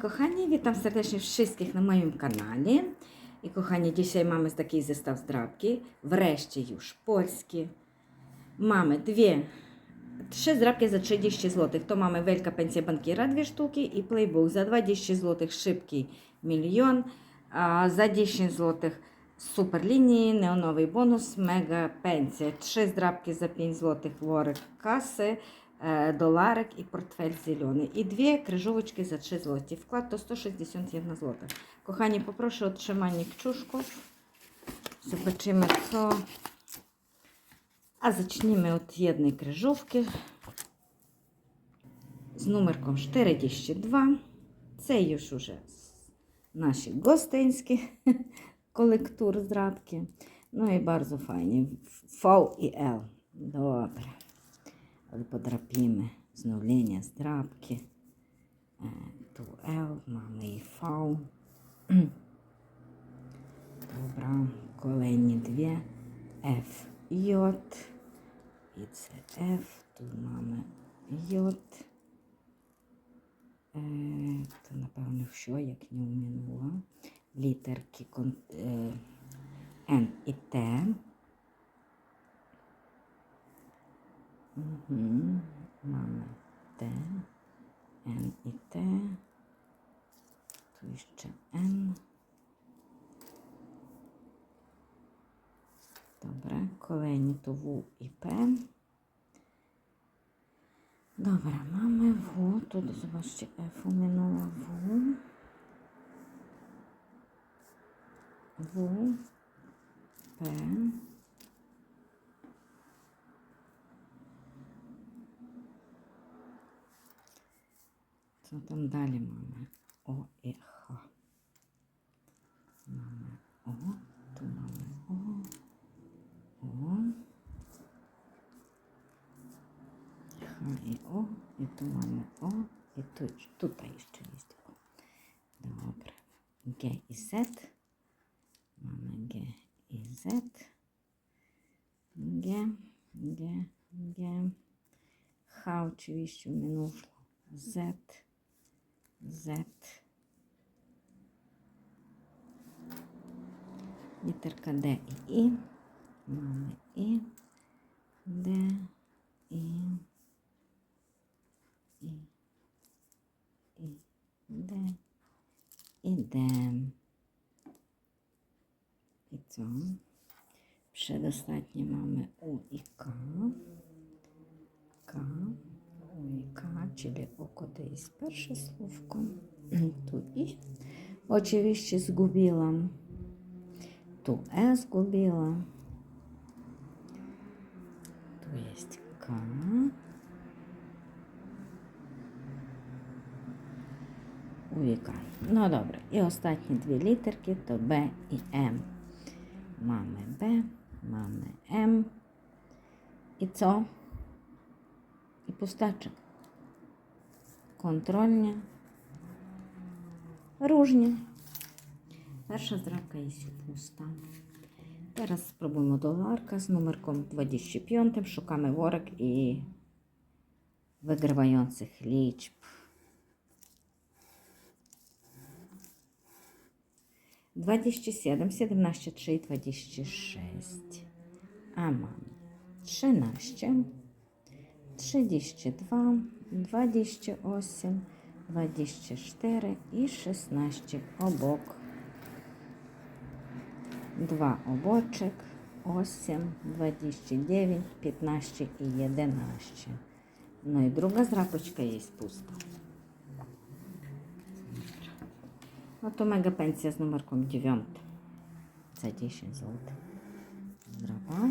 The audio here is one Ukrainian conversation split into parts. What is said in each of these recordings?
Kochani, witam serdecznie wszystkich na moim kanale. I kochani, dzisiaj mamy taki zestaw zdrabki, wreszcie już polski. Mamy dwie, trzy zdrabki za 30 zł. To mamy Wielka Pensja Bankiera, dwie sztuki i Playbook za 20 zł, szybki milion, a za 10 zł super linii, neonowy bonus, mega pensja. Trzy zdrabki za 5 zł, worek kasy, e, dolarek і портфель зелений. І дві крижовочки за 3 злоті. Вклад то 161 злота. Кохані, попрошу отримання кчушку. Zobaczymy co. A zacznijmy od jednej kryżówki z numerką 42. Це już уже наші гостинські колектур зрадки. Ну і bardzo файні. V і L. Добре. Але подрапіми зновлення здрабки. Е, Ту L, mamy і V. Добре, колені дві. F, J. І це F. Тут mamy J. Е, то, напевно, що, як не умінула. Літерки кон- е, N і T. Угу. Mamy T, N i T. Tu jeszcze N. Dobra, kolejni to W i P. Dobra, mamy W. Tu zobaczcie, F minęła W. W, P. Tam dalej mamy? O i H. Mamy O, tu mamy O, O. H i O, i tu mamy O, i tu, tutaj jeszcze jest O. Dobra. G i Z. Mamy G i Z. G, G, G. H oczywiście minusło. Z. Z. Літерка Д і І. Mamy І, Д, І, І, І, Д, і Д. І co? Przedostatnie mamy U i K. K. Ujka, czyli oko to jest pierwsze słówko. Tu i. Oczywiście zgubiłam. Tu E zgubiła. Tu jest K. Ujka. No dobra. I ostatnie dwie literki to B i M. Mamy B, mamy M. I co? I pustaczek. Kontrolnie. Różnie. Перша здрабка є пуста. Teraz спробуємо доларка з номерком 25. Шукamy worek і wygrawających liczb. Двадцять сім, сімнадцять, три, двадцять шість. А mamy 13, 32, 28, 24 і 16 обок. Два обочек, 8, 29, 15 і 11. Ну і друга зрапочка є пуста. Ото мега пенсія з номерком 9. Це 10 золотих. Здрава.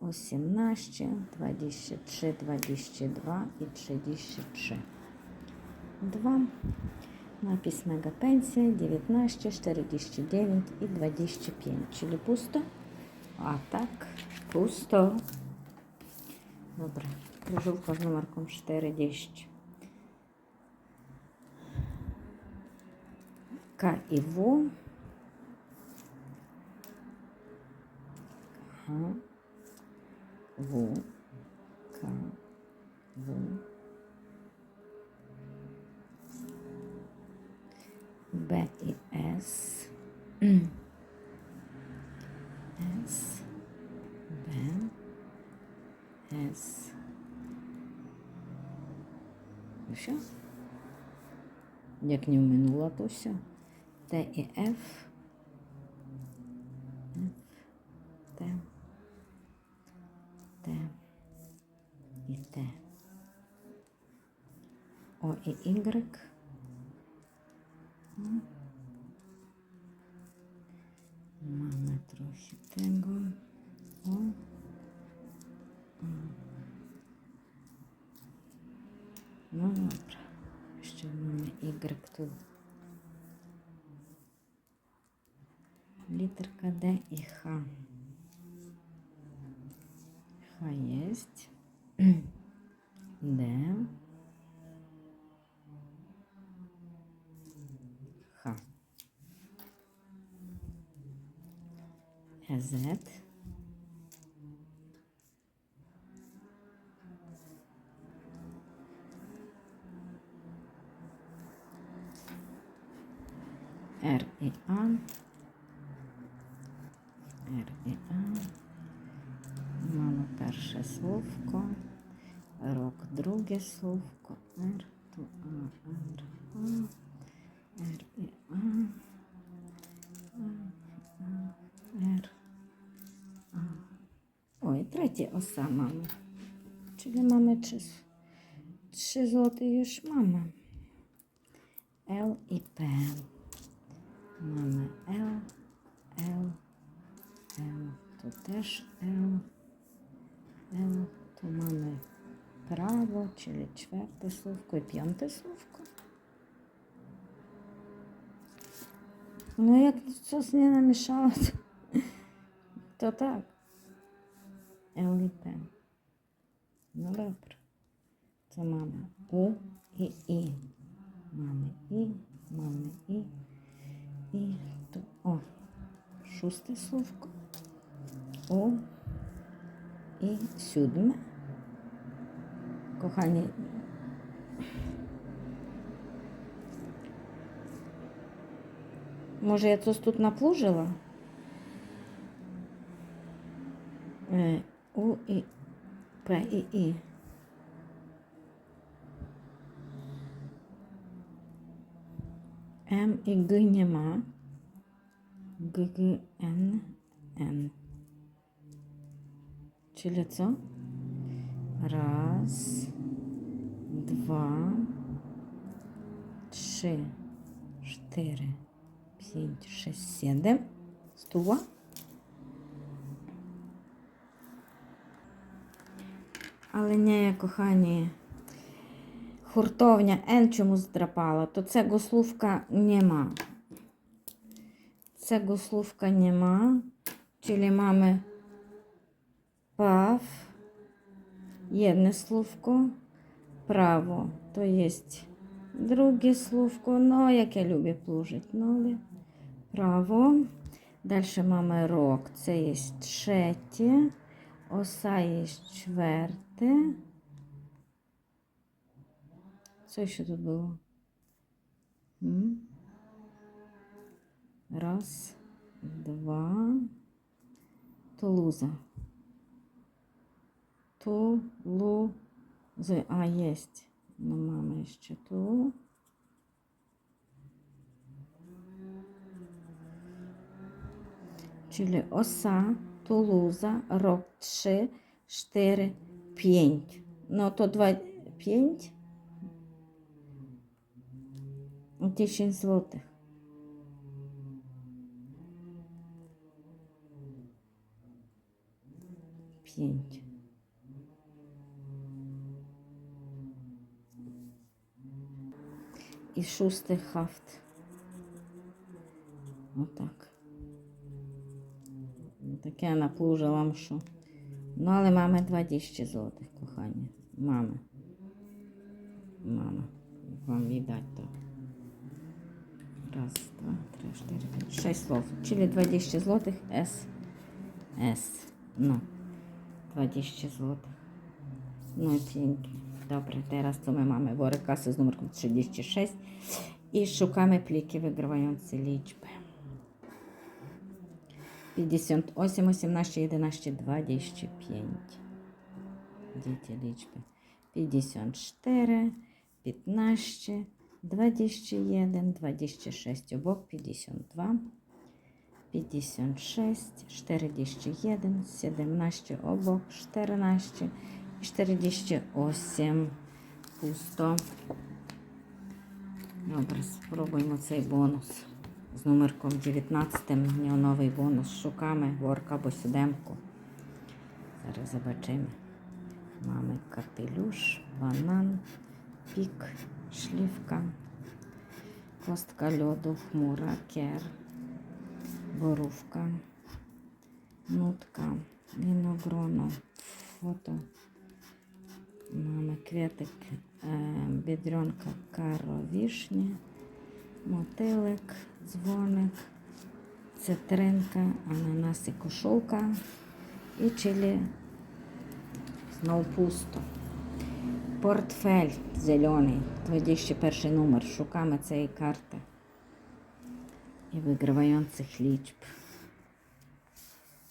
18, 23, 22 і 33. 2, Napis mega pensja 19, 49 i 25, czyli pusto. A tak, pusto. Dobra, krzyżówka z numerką 40. K i W. K, W, K, W. B i S. S. B. S. Все? Як не вминула, то все. Т і. Ф. Т. Т. І Т. О і Y. Mamy trochę tego. O. O. No dobra. Jeszcze Y tu. Literka D i H. I A. Mamy перше словко. Рок друге словко. R, tu A, R, A. R i A. R. A. Ой, третя оса mamy. Czyli mamy trzy, trzy złote już mamy. L i P. Mamy L, L, L. Tu też L, L. Tu mamy prawo, czyli czwarte słówko i piąte słówko. No jak coś nie namieszało, to, to tak. L i P. No dobra. Co mamy? U i I. Mamy I, mamy I. I tu, o, szóste słówko. U i siódme. Kochani, Може, я coś тут наплужила? Е, У і П і І. М і Г нема. Г, Г, Н, Н. Czyli co? Raz, dwa, trzy, cztery. 5, 6, 7. Стува. Але не, кохані, хуртовня N чому здрапала, то цього слówka нема. Цього слówka нема. Czyli mamy пав, jedne słówko, prawo, to jest drugie słówko, no jak ja lubię plużyć, no ale prawo. Далі mamy рок, це є третє, оса є четверте. Що тут було? М? Раз, два, Тулуза. Тулуза. А, есть. Ну, мама ще ту. Czyli оса, Тулуза, рок 3, 4, 5. Ну, то 2, 5. 10 злотих. П'ять. і шостий хафт. Отак. Таке наплужа вам що. Ну, але мами 20 злотих, кохання. Мами. Мама. Вам віддать то. Раз, два, три, чотири, п'ять, шесть слов. Чили 20 злотих С. С. Ну. 20 злотих. Ну, тіньки. Добре, teraz co my mamy? Worek kasy z numerką 36 i szukamy pliki wygrywające liczby. 58, 18, 11, 25. Діти liczby. 54, 15, 21, 26, обох 52, 56, 41, 17, обох 14, 48. Пусто. Добре, спробуємо цей бонус з номерком 19. На нього новий бонус. Шукаємо ворка або сідемку. Зараз побачимо. Mamy kapelusz, banan, pik, szliwka, kostka lodu, chmura, kier, borówka, nutka, winogrono, foto. Mamy kwiatek, e, biedronka, karo, wiśnie, motylek, dzwonek, cytrynka, ananasy, koszulka i czyli Знову пусто. Портфель зелений, 21 номер. Шукаємо цієї карти. І виграваємо цих лічб.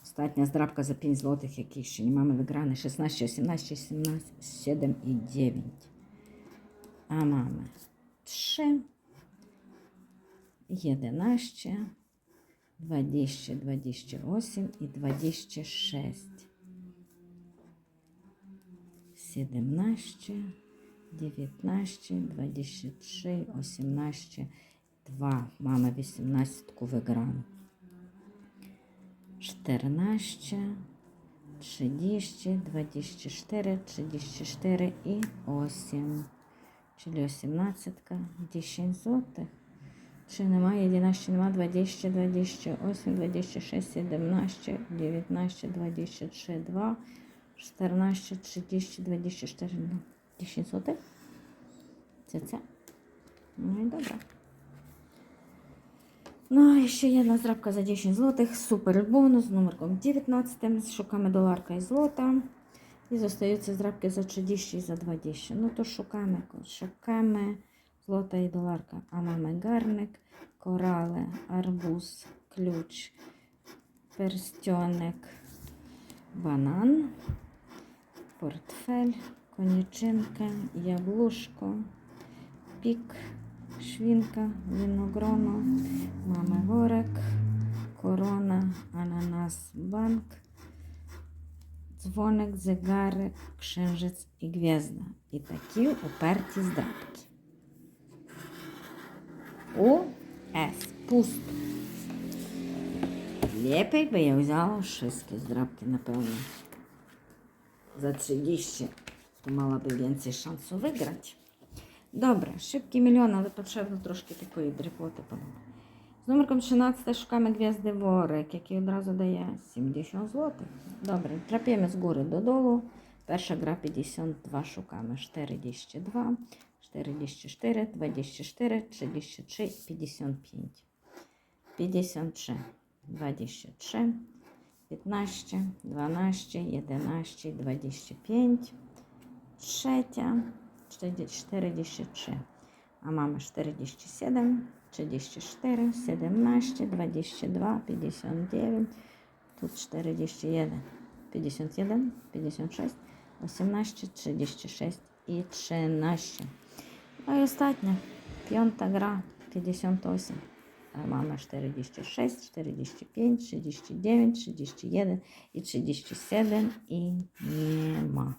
Остання здрабка за 5 злотих, які ще не маємо виграни. 16, 18, 17, 7 і 9. А маємо 3, 11, 20, 28 і 26. 17, 19, 23, 18, 2. Mamy 18 wygraną. 14, 30, 24, 34 i 8. Czyli 18, 10 złotych. Czy немає, 11 нема, 20, 28, 26, 17, 19, 23, 2, 14, 30, 24, 10 zł. Це це. Ну і добре. Ну, і ще jedna здрабка за 10 злотих. Супер бонус з номерком 19. Шукаємо доларка і злота. І зостаються здрабки за 30 і за 20. Ну, то шукаємо. Шукаємо злота і доларка. А маємо гарник, корали, арбуз, ключ, перстьоник, банан портфель, конячинка, яблушко, пік, швінка, виногроно, мама горек, корона, ананас, банк, дзвоник, зигарик, księżyc і гвізда. І такі уперті здрабки. У С. Пусто. Lepiej by ja взяла wszystkie zdrabki, напевно. Za 30, to mała by więcej szansu wygrać. Dobra, szybki milion, ale potrzebno troszkę такої дріпоти подумати. З номерком 13 шукаємо гвізди ворик, який одразу дає 70 злотих. Добре, трапимо з гори додолу. Перша гра 52 шукаємо. 42, 44, 24, 33, 55. 53, 23, 15, 12, 11, 25, trzecia, 43, a mamy 47, 34, 17, 22, 59, tu 41, 51, 56, 18, 36 i 13. No i ostatnia, piąta gra, 58. Mamy 46, 45, 39, 31 i 37 i nie ma.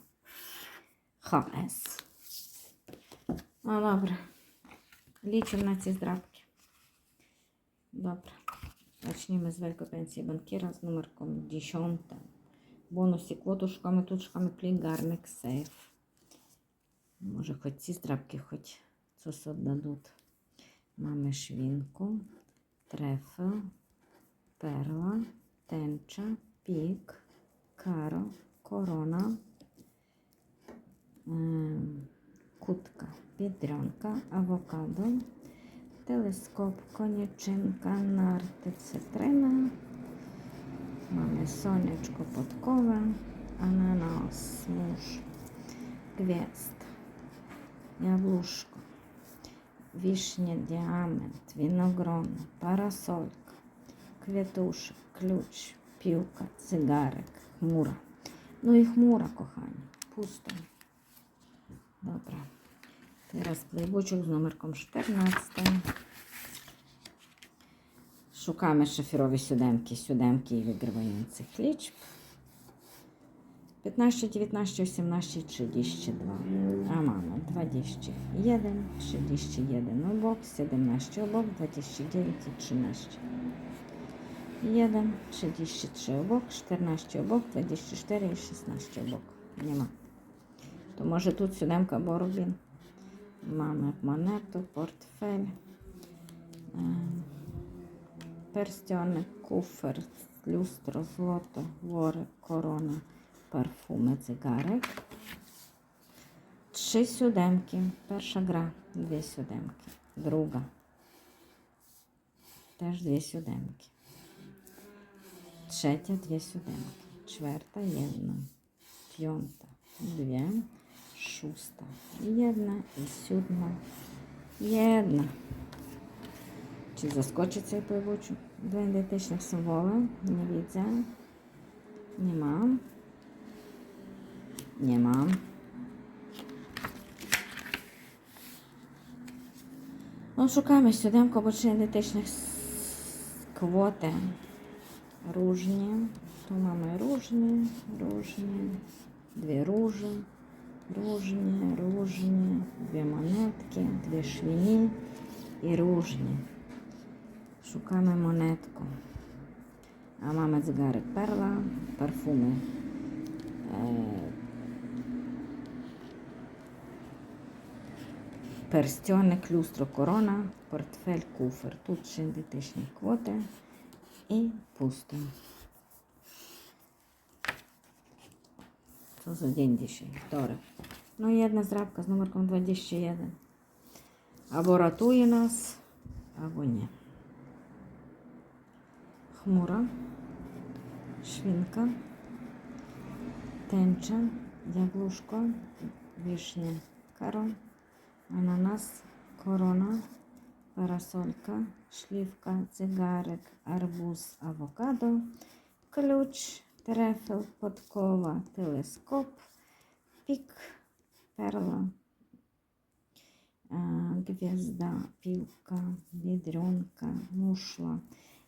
HS. No dobra. Liczymy na ці здрабки. Добре. Zacznijmy z Wielkopensji Bankiera z numerką 10. Бонусі квоту шукаємо тут, шукаємо плік, гарник, сейф. Може, хоч ці здрабки, хоч щось віддадуть. Mamy szwinku, perla, tęcza, pik, karo, korona, em, kutka, biedronka, awokado, teleskop, konieczynka, narty, cytryna. Mamy słoneczko podkowe, ananas, mórz, gwiazd, jabłuszko, wiśnie, diament, winogrono, parasolka, kwiatuszek, klucz, piłka, cygarek, chmura. No i chmura, kochani, pusto. Dobra. Teraz playboczek z numerką 14. Szukamy szafirowej siódemki, siódemki wygrywających liczb. 15, 19, 18, 32. A mamy 21, 31 obok, 17 obok, 29 i 13. 1, 33 obok, 14 obok, 24 i 16 obok. Nie ma. To może тут siódemka Borbin. Mamy монету, портфель, ем, перстьоник, куфер, люстро, злото, ворик, корона, парфуми, цигарик. Три сюдемки. Перша гра, дві сюдемки. Друга. Теж дві сюдемки. Третя, дві сюдемки. Чверта, jedna. П'ята, дві. Шуста, jedna і сьома, jedna. Чи заскочить цей пивочок? Два ідентичних символи. Не. Nie mam. Nie mam. No szukamy siódemko boczyn identycznych kwotę. Różnie. Tu mamy różnie, różnie, dwie róże, różnie, różnie, dwie monetki, dwie świnie i różnie. Szukamy monetku. A mamy zegarek perla, parfumy. E перстьоник, люстро, корона, портфель, куфер. Тут ще ідентичні квоти і пусто. Co za dzień dzisiaj? Wtorek. No i jedna zdrabka z numerką 21. Albo ratuje nas, albo nie. Chmura, świnka, tęcza, jabłuszko, wiśnie, karo, ananas, korona, parasolka, śliwka, cygarek, arbuz, awokado, klucz, трефел, подкова, телескоп, пік, перла, гвізда, пілка, відрюнка, мушла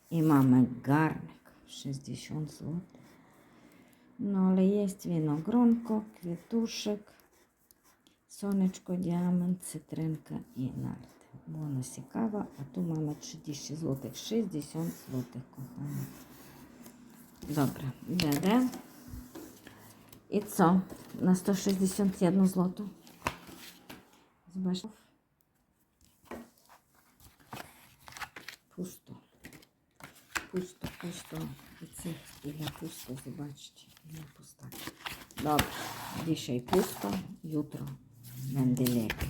і мами гарник 60 злот. Ну, але є виногронко, квітушек, сонечко, діамант, цитринка і нарт. Бонус і кава, а тут мама 30 злотих, 60 злотих, кохані. Добре, де де? І це на 161 злоту. Збачив. Пусто. Пусто, пусто. І це іля пусто, побачите. Іля пуста. Добре, dzisiaj пусто, jutro będzie lepiej.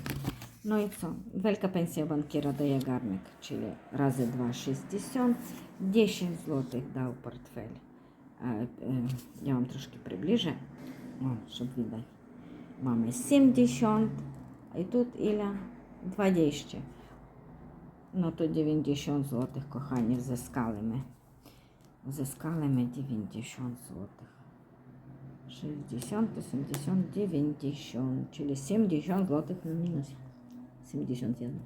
No i co? Wielka pensja bankiera daje garnek, czyli razy 2,60. 10 zł dał portfel. А, е, Я вам трошки приближу, о, щоб видати. Mamy 70, а і тут Іля 20. Ну то 90 злотих, кохані, взискали ми. Взискали ми 90 злотих. 60, 80, 90, czyli 70 злотих на мінус 71.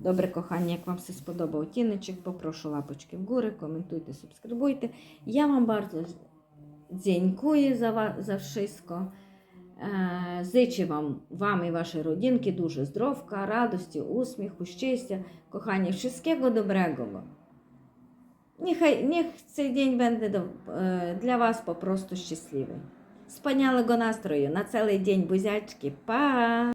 Добре, кохання, як вам все сподобав тіночок, попрошу лапочки вгору, коментуйте, субскрибуйте. Я вам bardzo дякую за, за wszystko. Е, Зичу вам, вам і вашій родинки дуже здоров'я, радості, усміху, щастя, кохання, wszystkiego dobrego. Niechaj, нех цей день буде для вас попросту щасливий. Спанялого настрою на цілий день, бузячки. Па!